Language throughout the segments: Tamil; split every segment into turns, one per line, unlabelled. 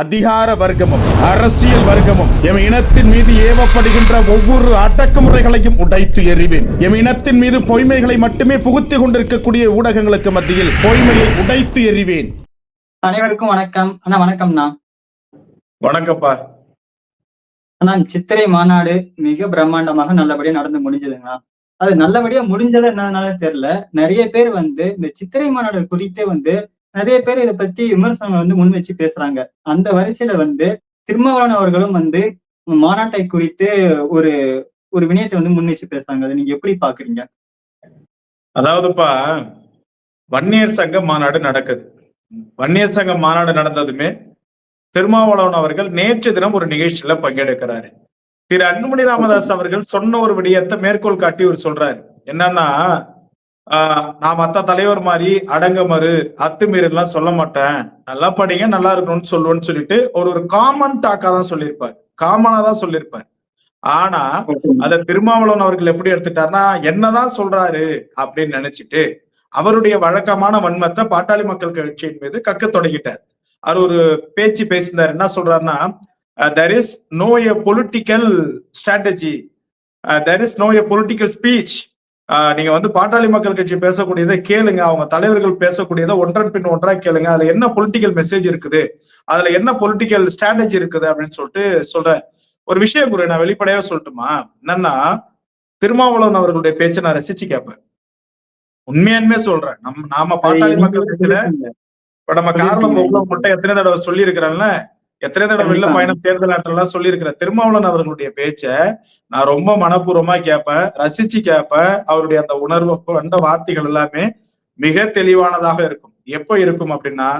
அதிகார வர்க்கமும் அரசியல் வர்க்கமும் எம் இனத்தின் மீது ஏவப்படுகின்ற ஒவ்வொரு அடக்குமுறைகளையும் உடைத்து எறிவேன். எம் இனத்தின் மீது பொய்மைகளை மட்டுமே புகுத்திக் கொண்டிருக்கக்கூடிய ஊடகங்களுக்கு மத்தியில் பொய்மையை உடைத்து எறிவேன்.
அனைவருக்கும் வணக்கம். அண்ணா வணக்கம்ண்ணா.
வணக்கம்ப்பா.
அண்ணா சித்திரை மாநாடு மிக பிரம்மாண்டமாக நல்லபடியா நடந்து முடிஞ்சதுங்கண்ணா. அது நல்லபடியா முடிஞ்சது என்னன்னால தெரியல. நிறைய பேர் வந்து இந்த சித்திரை மாநாடு குறித்தே வந்து நிறைய பேர் இதை பத்தி விமர்சனம் வந்து முன் வச்சு பேசுறாங்க. அந்த வரிசையில வந்து திருமாவளவன் அவர்களும் வந்து மாநாட்டை குறித்து ஒரு ஒரு வினயத்தை வந்து முன் வச்சு பேசுறாங்க. அதை நீங்க எப்படி பாக்குறீங்க?
அதாவதுப்பா வன்னியர் சங்க மாநாடு நடக்குது. வன்னியர் சங்க மாநாடு நடந்ததுமே திருமாவளவன் அவர்கள் நேற்று தினம் ஒரு நிகழ்ச்சியில பங்கெடுக்கிறாரு. திரு அன்புமணி ராமதாஸ் அவர்கள் சொன்ன ஒரு விடயத்தை மேற்கோள் காட்டி ஒரு சொல்றாரு. என்னன்னா நான் மத்த தலைவர் மாதிரி அடங்கமறு அத்துமீறல் எல்லாம் சொல்ல மாட்டேன். நல்லா படிங்க நல்லா இருக்கணும்னு சொல்லுவேன்னு சொல்லிட்டு ஒரு ஒரு காமன் டாக்கா தான் சொல்லியிருப்பார். காமனா தான் சொல்லியிருப்பார். ஆனா அத திருமாவளவன் அவர்கள் எப்படி எடுத்துட்டாருன்னா என்னதான் சொல்றாரு அப்படின்னு நினைச்சிட்டு அவருடைய வழக்கமான வன்மத்தை பாட்டாளி மக்கள் கட்சியின் மீது கக்க தொடங்கிட்டார். அவர் ஒரு பேச்சு பேசினார். என்ன சொல்றாருன்னா there is no a political strategy there is no a political speech நீங்க வந்து பாட்டாளி மக்கள் கட்சி பேசக்கூடியதை கேளுங்க. அவங்க தலைவர்கள் பேசக்கூடியதை ஒன்றன் பின் ஒன்றா கேளுங்க. அதுல என்ன பொலிட்டிக்கல் மெசேஜ் இருக்குது? அதுல என்ன பொலிட்டிக்கல் ஸ்ட்ராட்டஜி இருக்குது அப்படின்னு சொல்லிட்டு சொல்றேன். ஒரு விஷயம் குரு நான் வெளிப்படையா சொல்லட்டுமா? என்னன்னா திருமாவளவன் அவர்களுடைய பேச்சை நான் ரசிச்சு கேட்பேன். உண்மையானுமே சொல்றேன். நம் நாம பாட்டாளி மக்கள் கட்சியில இப்ப நம்ம காரணம் எவ்வளவு முட்டை எத்தனை தடவை சொல்லி இருக்கிறேன்ல எத்தனை தடவை வெளில. பயணம் தேர்தல் நேரத்துல எல்லாம் சொல்லி இருக்கிறேன் திருமாவளவன் அவர்களுடைய பேச்ச நான் ரொம்ப மனப்பூர்வமா கேட்பேன் ரசிச்சு கேட்பேன் அவருடைய அந்த உணர்வு வந்த வார்த்தைகள் எல்லாமே மிக தெளிவானதாக இருக்கும். எப்ப இருக்கும் அப்படின்னா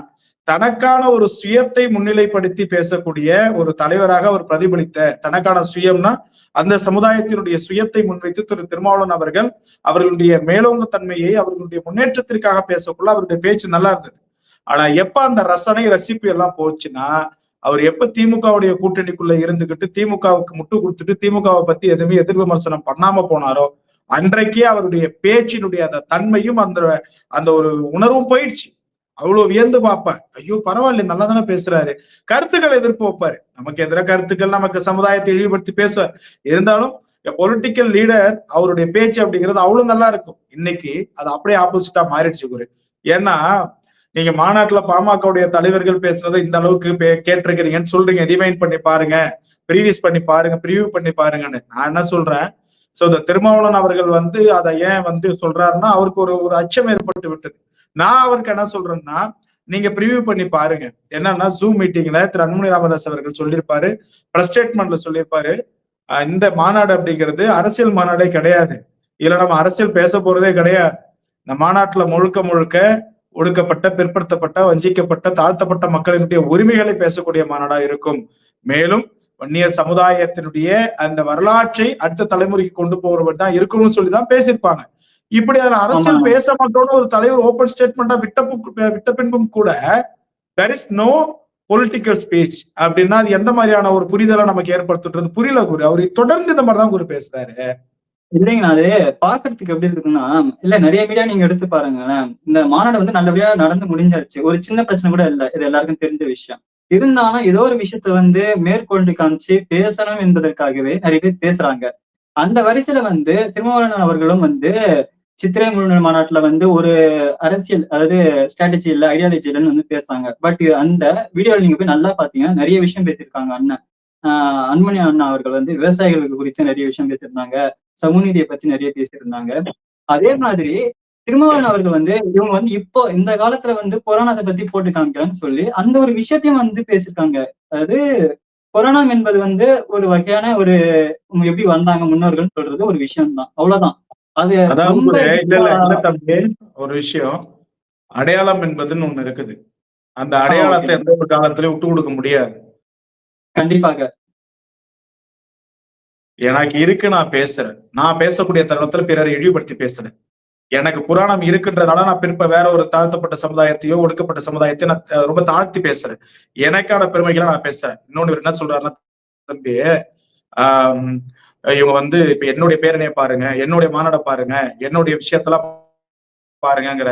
தனக்கான ஒரு சுயத்தை முன்னிலைப்படுத்தி பேசக்கூடிய ஒரு தலைவராக அவர் பிரதிபலித்த தனக்கான சுயம்னா அந்த சமுதாயத்தினுடைய சுயத்தை முன்வைத்து திரு திருமாவளவன் அவர்கள் அவர்களுடைய மேலோங்க தன்மையை அவர்களுடைய முன்னேற்றத்திற்காக பேசக்குள்ள அவருடைய பேச்சு நல்லா இருந்தது. ஆனா எப்ப அந்த ரசனை ரசிப்பு எல்லாம் போச்சுன்னா அவர் எப்ப திமுகவுடைய கூட்டணிக்குள்ள இருந்துகிட்டு திமுகவுக்கு முட்டு கொடுத்துட்டு திமுகவை பத்தி எதுவுமே எதிர் விமர்சனம் பண்ணாம போனாரோ அன்றைக்கே அவருடைய பேச்சினுடைய அந்த தன்மையும் அந்த அந்த ஒரு உணர்வும் போயிடுச்சு. அவ்வளவு வியந்து பார்ப்பேன் ஐயோ பரவாயில்ல நல்லா தானே பேசுறாரு. கருத்துக்களை எதிர்ப்பு வைப்பாரு. நமக்கு எதிராக கருத்துக்கள் நமக்கு சமுதாயத்தை இழிவுபடுத்தி பேசுவார். இருந்தாலும் பொலிட்டிக்கல் லீடர் அவருடைய பேச்சு அப்படிங்கிறது அவ்வளவு நல்லா இருக்கும். இன்னைக்கு அது அப்படியே ஆப்போசிட்டா மாறிடுச்சு குரு ஏன்னா நீங்க மாநாட்டுல பாமகவுடைய தலைவர்கள் பேசுறதை இந்த அளவுக்கு பே- கேட்டிருக்கிறீங்கன்னு சொல்றீங்க. ரிமைண்ட் பண்ணி பாருங்க. ப்ரீவியஸ் பண்ணி பாருங்க. ப்ரிவியூ பண்ணி பாருங்கன்னு. நான் என்ன சொல்றேன்? சோ இந்த திருமாவளவன் அவர்கள் வந்து அதை ஏன் வந்து சொல்றாருன்னா அவருக்கு ஒரு ஒரு அச்சம் ஏற்பட்டு விட்டது. நான் அவருக்கு என்ன சொல்றேன்னா நீங்க ப்ரிவியூ பண்ணி பாருங்க. என்னன்னா ஜூம் மீட்டிங்ல திரு அன்புமணி ராமதாஸ் அவர்கள் சொல்லியிருப்பாரு. பிரஸ் ஸ்டேட்மெண்ட்ல சொல்லியிருப்பாரு. இந்த மாநாடு அப்படிங்கிறது அரசியல் மாநாடே கிடையாது. இதுல நம்ம அரசியல் பேச போறதே கிடையாது. இந்த மாநாட்டுல முழுக்க முழுக்க ஒடுக்கப்பட்ட பிற்படுத்தப்பட்ட வஞ்சிக்கப்பட்ட தாழ்த்தப்பட்ட மக்களினுடைய உரிமைகளை பேசக்கூடிய மாநாடா இருக்கும். மேலும் வன்னியர் சமுதாயத்தினுடைய அந்த வரலாற்றை அடுத்த தலைமுறைக்கு கொண்டு போறவர் தான் இருக்கணும்னு சொல்லி தான் பேசியிருப்பாங்க. இப்படி அதுல அரசியல். பேச மாட்டோம்னு ஒரு தலைவர் ஓபன் ஸ்டேட்மெண்டா விட்ட விட்ட பின்பும் கூட there is no political speech அப்படின்னா அது எந்த மாதிரியான ஒரு புரிதலை நமக்கு ஏற்படுத்துறது புரியல குரு. அவர் தொடர்ந்து இந்த மாதிரி தான் குரு பேசுறாரு.
இல்லைங்கண்ணா அது பாக்குறதுக்கு எப்படி இருக்குன்னா இல்ல நிறைய மீடியா நீங்க எடுத்து பாருங்களேன். இந்த மாநாடு வந்து நல்லபடியா நடந்து முடிஞ்சாச்சு ஒரு சின்ன பிரச்சனை கூட இல்ல. இது எல்லாருக்கும் தெரிஞ்ச விஷயம். இருந்தாலும் ஏதோ ஒரு விஷயத்த வந்து மேற்கொண்டு காமிச்சு பேசணும் என்பதற்காகவே நிறைய பேர் பேசுறாங்க. அந்த வரிசையில வந்து திருமாவளவன் அவர்களும் வந்து சித்திரை முழு மாநாட்டுல வந்து ஒரு அரசியல் அதாவது ஸ்ட்ராட்டஜி இல்ல ஐடியாலஜி இல்லைன்னு வந்து பேசுறாங்க. பட் அந்த வீடியோவில் நீங்க போய் நல்லா பாத்தீங்கன்னா நிறைய விஷயம் பேசியிருக்காங்க அண்ணன். ஆஹ் அன்புமணி அண்ணா அவர்கள் வந்து விவசாயிகளுக்கு குறித்து நிறைய விஷயம் பேசியிருந்தாங்க. சமூகநீதியை பத்தி நிறைய பேசியிருந்தாங்க. அதே மாதிரி திருமாவளவன் அவர்கள் வந்து இவங்க வந்து இப்போ இந்த காலத்துல வந்து கொரோனாவை பத்தி போட்டு காமிக்கிறான்னு சொல்லி அந்த ஒரு விஷயத்தையும் வந்து பேசியிருக்காங்க. அதாவது கொரோனா என்பது வந்து ஒரு வகையான ஒரு எப்படி வந்தாங்க முன்னோர்கள் சொல்றது ஒரு விஷயம் தான் அவ்வளவுதான். அது
ஒரு- விஷயம். அடையாளம் என்பதுன்னு ஒண்ணு இருக்குது. அந்த அடையாளத்தை. எந்த ஒரு காலத்திலயும் விட்டு கொடுக்க முடியாது.
கண்டிப்பாக.
எனக்கு இருக்கு நான் பேசுறேன். நான் பேசக்கூடிய தருணத்துல பிறரை இழிவுபடுத்தி பேசுறேன். எனக்கு புராணம் இருக்குன்றதால நான் பிற்ப வேற ஒரு தாழ்த்தப்பட்ட சமுதாயத்தையோ ஒடுக்கப்பட்ட சமுதாயத்தையோ நான் ரொம்ப தாழ்த்தி பேசுறேன். எனக்கான பெருமைகளை நான் பேசுறேன். இன்னொன்னு என்ன சொல்றாருன்னா தம்பி ஆஹ் இவங்க வந்து இப்ப என்னுடைய பேரனையை பாருங்க என்னுடைய மாநாட பாருங்க என்னுடைய விஷயத்தெல்லாம் பாருங்கங்கிற.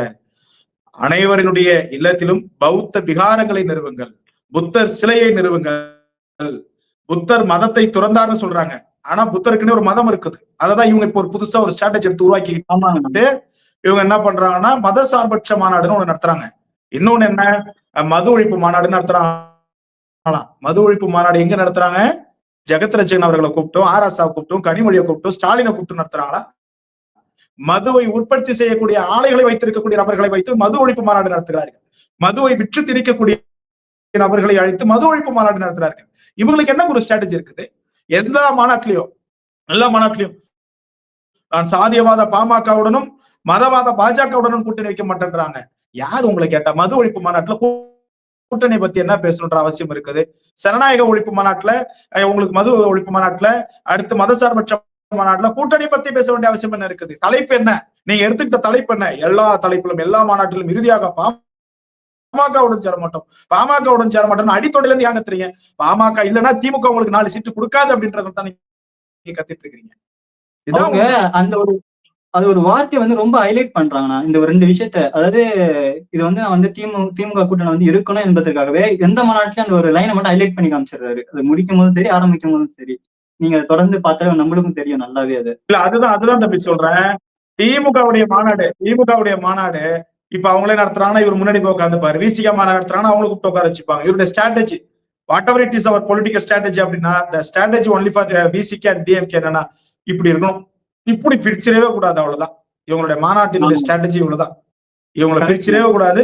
அனைவரினுடைய இல்லத்திலும் பௌத்த விகாரங்களை நிறுவுங்கள். புத்தர் சிலையை நிறுவுங்கள். புத்தர் மதத்தை துறந்தார்னு சொல்றாங்க. ஆனா புத்தருக்குன்னு ஒரு மதம் இருக்குது. அததான் இவங்க இப்போ ஒரு புதுசா ஒரு ஸ்ட்ராட்டஜி எடுத்து உருவாக்கி
ஆமாங்கண்ணா
இவங்க என்ன பண்றாங்கன்னா மத சார்பற்ற மாநாடுன்னு ஒண்ணு நடத்துறாங்க. இன்னொன்னு என்ன? மது ஒழிப்பு மாநாடு நடத்துறாங்க மது ஒழிப்பு மாநாடு எங்க நடத்துறாங்க? ஜெகத் ரட்சகன் அவர்களை கூப்பிட்டோம் ஆர் ஆசாவை கூப்பிட்டோம் கனிமொழியை கூப்பிட்டோம் ஸ்டாலினை கூப்பிட்டு நடத்துறாங்களா? மதுவை உற்பத்தி செய்யக்கூடிய ஆலைகளை வைத்திருக்கக்கூடிய நபர்களை வைத்து மது ஒழிப்பு மாநாடு நடத்துகிறார்கள். மதுவை விற்று திணிக்கக்கூடிய நபர்களை அழைத்து மது ஒழிப்பு மாநாடு நடத்துறார்கள் இவங்களுக்கு என்ன ஒரு ஸ்ட்ராட்டஜி இருக்குது? எந்த மாநாட்டிலையும் எல்லா மாநாட்டிலையும் நான் சாதியவாத பாமகவுடனும் மதவாத பாஜகவுடனும் கூட்டணி வைக்க மாட்டேன்றாங்க. யார் உங்களை கேட்டா? மது ஒழிப்பு மாநாட்டுல கூ- கூட்டணி பத்தி என்ன பேசணுன்ற அவசியம் இருக்குது? சனநாயக ஒழிப்பு மாநாட்டுல உங்களுக்கு மது ஒழிப்பு மாநாட்டுல அடுத்து மதசார்பற்ற மாநாட்டுல கூட்டணி பத்தி பேச வேண்டிய அவசியம் என்ன இருக்குது? தலைப்பு என்ன? நீங்க எடுத்துக்கிட்ட தலைப்பு என்ன? எல்லா தலைப்பிலும் எல்லா மாநாட்டிலும் இறுதியாக பாமகவுடன் சேர மாட்டோம். பாமகவுடன் சேர மாட்டோம்னு அடித்தொடையில இருந்து ஏங்க தெரியுங்க பாமக இல்லைன்னா திமுக உங்களுக்கு நாலு சீட்டு கொடுக்காது அப்படின்றத தான் நீங்க கத்திட்டு இருக்கிறீங்க இதான்
அவங்க அந்த ஒரு அது ஒரு வார்த்தையை வந்து ரொம்ப ஹைலைட் பண்றாங்கண்ணா. இந்த ஒரு ரெண்டு விஷயத்த அதாவது இது வந்து நான் வந்து திமுக திமுக கூட்டணி வந்து இருக்கணும் என்பதற்காகவே எந்த மாநாட்டிலும் அந்த ஒரு லைனை மட்டும் ஹைலைட் பண்ணி காமிச்சிடுறாரு. அது முடிக்கும் போதும் சரி ஆரம்பிக்கும் போதும் சரி. நீங்க தொடர்ந்து பார்த்தாலே நம்மளுக்கும் தெரியும் நல்லாவே அது.
இல்ல அதுதான் அதுதான் தம்பி சொல்றேன். திமுகவுடைய மாநாடு திமுகவுடைய மாநாடு இப்ப அவங்களே நடத்துறாங்கன்னா இவர் முன்னாடி போய் உட்காந்துப்பாரு விசிகா மாநாடு நடத்துறாங்கன்னா அவங்களை கூப்பிட்டு உட்கார வச்சுப்பாங்க. இவருடைய strategy whatever it is அவர் பொலிட்டிக்கல் ஸ்ட்ராட்டஜி அப்படின்னா the strategy only for VCK and DMK என்னன்னா இப்படி இருக்கணும். இப்படி பிரிச்சிடவே கூடாது அவ்வளவுதான். இவங்களுடைய மாநாட்டினுடைய. ஸ்ட்ராட்டஜி இவ்வளவுதான். இவங்களை. பிரிச்சிடவே கூடாது.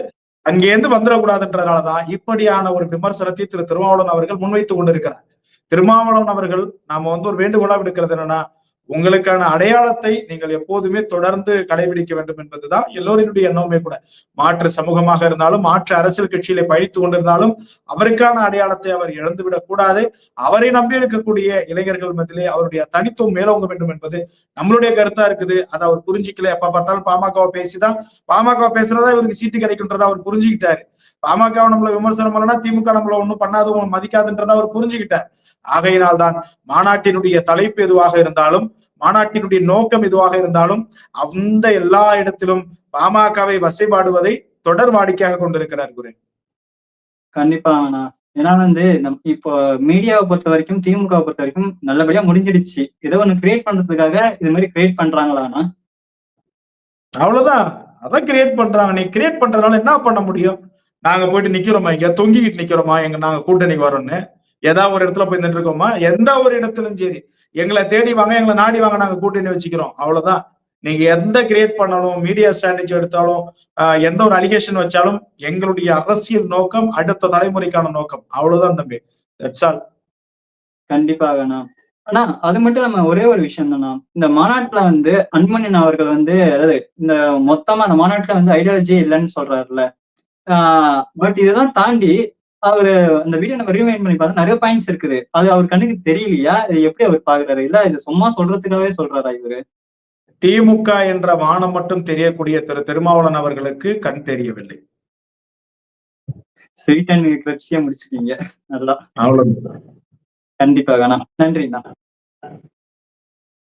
அங்கேருந்து வந்துடக்கூடாதுன்றதுனாலதான் இப்படியான ஒரு விமர்சனத்தை திரு திருமாவளவன் அவர்கள் முன்வைத்துக் கொண்டிருக்கிறார். திருமாவளவன் அவர்கள் நாம வந்து ஒரு வேண்டுகோளா விடுக்கிறது என்னன்னா உங்களுக்கான அடையாளத்தை நீங்கள் எப்போதுமே தொடர்ந்து கடைபிடிக்க வேண்டும் என்பதுதான் எல்லோரினுடைய எண்ணமுமே கூட. மாற்று சமூகமாக இருந்தாலும் மாற்று அரசியல் கட்சியிலே பயணித்து கொண்டிருந்தாலும் அவருக்கான அடையாளத்தை அவர் இழந்துவிடக் கூடாது. அவரை நம்பி இருக்கக்கூடிய இளைஞர்கள் மத்தியிலே அவருடைய தனித்துவம் மேலோங்க வேண்டும் என்பது நம்மளுடைய கருத்தா இருக்குது. அதை அவர் புரிஞ்சிக்கல. எப்ப பார்த்தாலும் பாமகவை பேசிதான். பாமக பேசுறதா இவருக்கு சீட்டு கிடைக்குன்றதை அவர் புரிஞ்சுக்கிட்டாரு. பாமக நம்மள விமர்சனம் பண்ணனா திமுக நம்மள ஒண்ணும் பண்ணாது மதிக்காதுன்றதை அவர் புரிஞ்சுக்கிட்டார். ஆகையினால் தான் மாநாட்டினுடைய தலைப்பு எதுவாக இருந்தாலும் மாநாட்டினுடைய நோக்கம் எதுவாக இருந்தாலும் அந்த எல்லா இடத்திலும் பாமகவை வசைபாடுவதை தொடர் வாடிக்கையாக கொண்டிருக்கிறார் குரு.
கண்டிப்பாங்கண்ணா ஏன்னா வந்து நம் இப்போ மீடியாவை பொறுத்த வரைக்கும் திமுகவை பொறுத்த வரைக்கும் நல்லபடியா முடிஞ்சிடுச்சு. ஏதோ ஒண்ணு கிரியேட் பண்றதுக்காக இது மாதிரி கிரியேட் பண்றாங்களாண்ணா
அவ்வளவுதான். அதான் கிரியேட் பண்றாங்க. நீ கிரியேட் பண்றதுனால என்ன பண்ண முடியும்? நாங்க போயிட்டு நிக்கிறோமா இங்க? தொங்கிக்கிட்டு நிக்கிறோமா? எங்க நாங்க கூட்டணிக்கு வரோம்னு ஏதாவது ஒரு இடத்துல போய் நின்று இருக்கோமா எந்த ஒரு இடத்துலயும் சரி. எங்களை தேடி வாங்க எங்களை நாடி வாங்க நாங்க கூட்டணி வச்சுக்கிறோம். அவ்வளவுதான். நீங்க எந்த கிரியேட் பண்ணாலும் மீடியா ஸ்ட்ராட்டஜி எடுத்தாலும் எந்த ஒரு அலிகேஷன் வச்சாலும் எங்களுடைய அரசியல் நோக்கம் அடுத்த தலைமுறைக்கான நோக்கம். அவ்வளவுதான் தம்பி. தட்ஸ் ஆல்
கண்டிப்பாகண்ணா ஆனா அது மட்டும் நம்ம ஒரே ஒரு விஷயம் தானா? இந்த மாநாட்டுல வந்து அன்புமணியன் அவர்கள் வந்து அதாவது இந்த மொத்தமா அந்த மாநாட்டுல வந்து ஐடியாலஜி இல்லைன்னு சொல்றாருல பட் இதெல்லாம் தாண்டி அவரு அந்த வீடியோ நம்ம ரீவைண்ட் பண்ணி பார்த்தா நிறைய பாயிண்ட்ஸ் இருக்குது. அது அவர் கண்ணுக்கு தெரியலையா? இது எப்படி அவர் பாக்குறாரு இல்ல இது சும்மா சொல்றதுக்காகவே சொல்றாரா இவரு?
திமுக என்ற வானம் மட்டும் தெரியக்கூடிய திரு திருமாவளவன் அவர்களுக்கு கண் தெரியவில்லை.
ஸ்வீட் அண்ட் கிளப்ஸியா முடிச்சிட்டீங்க. நல்லா.
அவ்வளவு
கண்டிப்பாகண்ணா நன்றிண்ணா.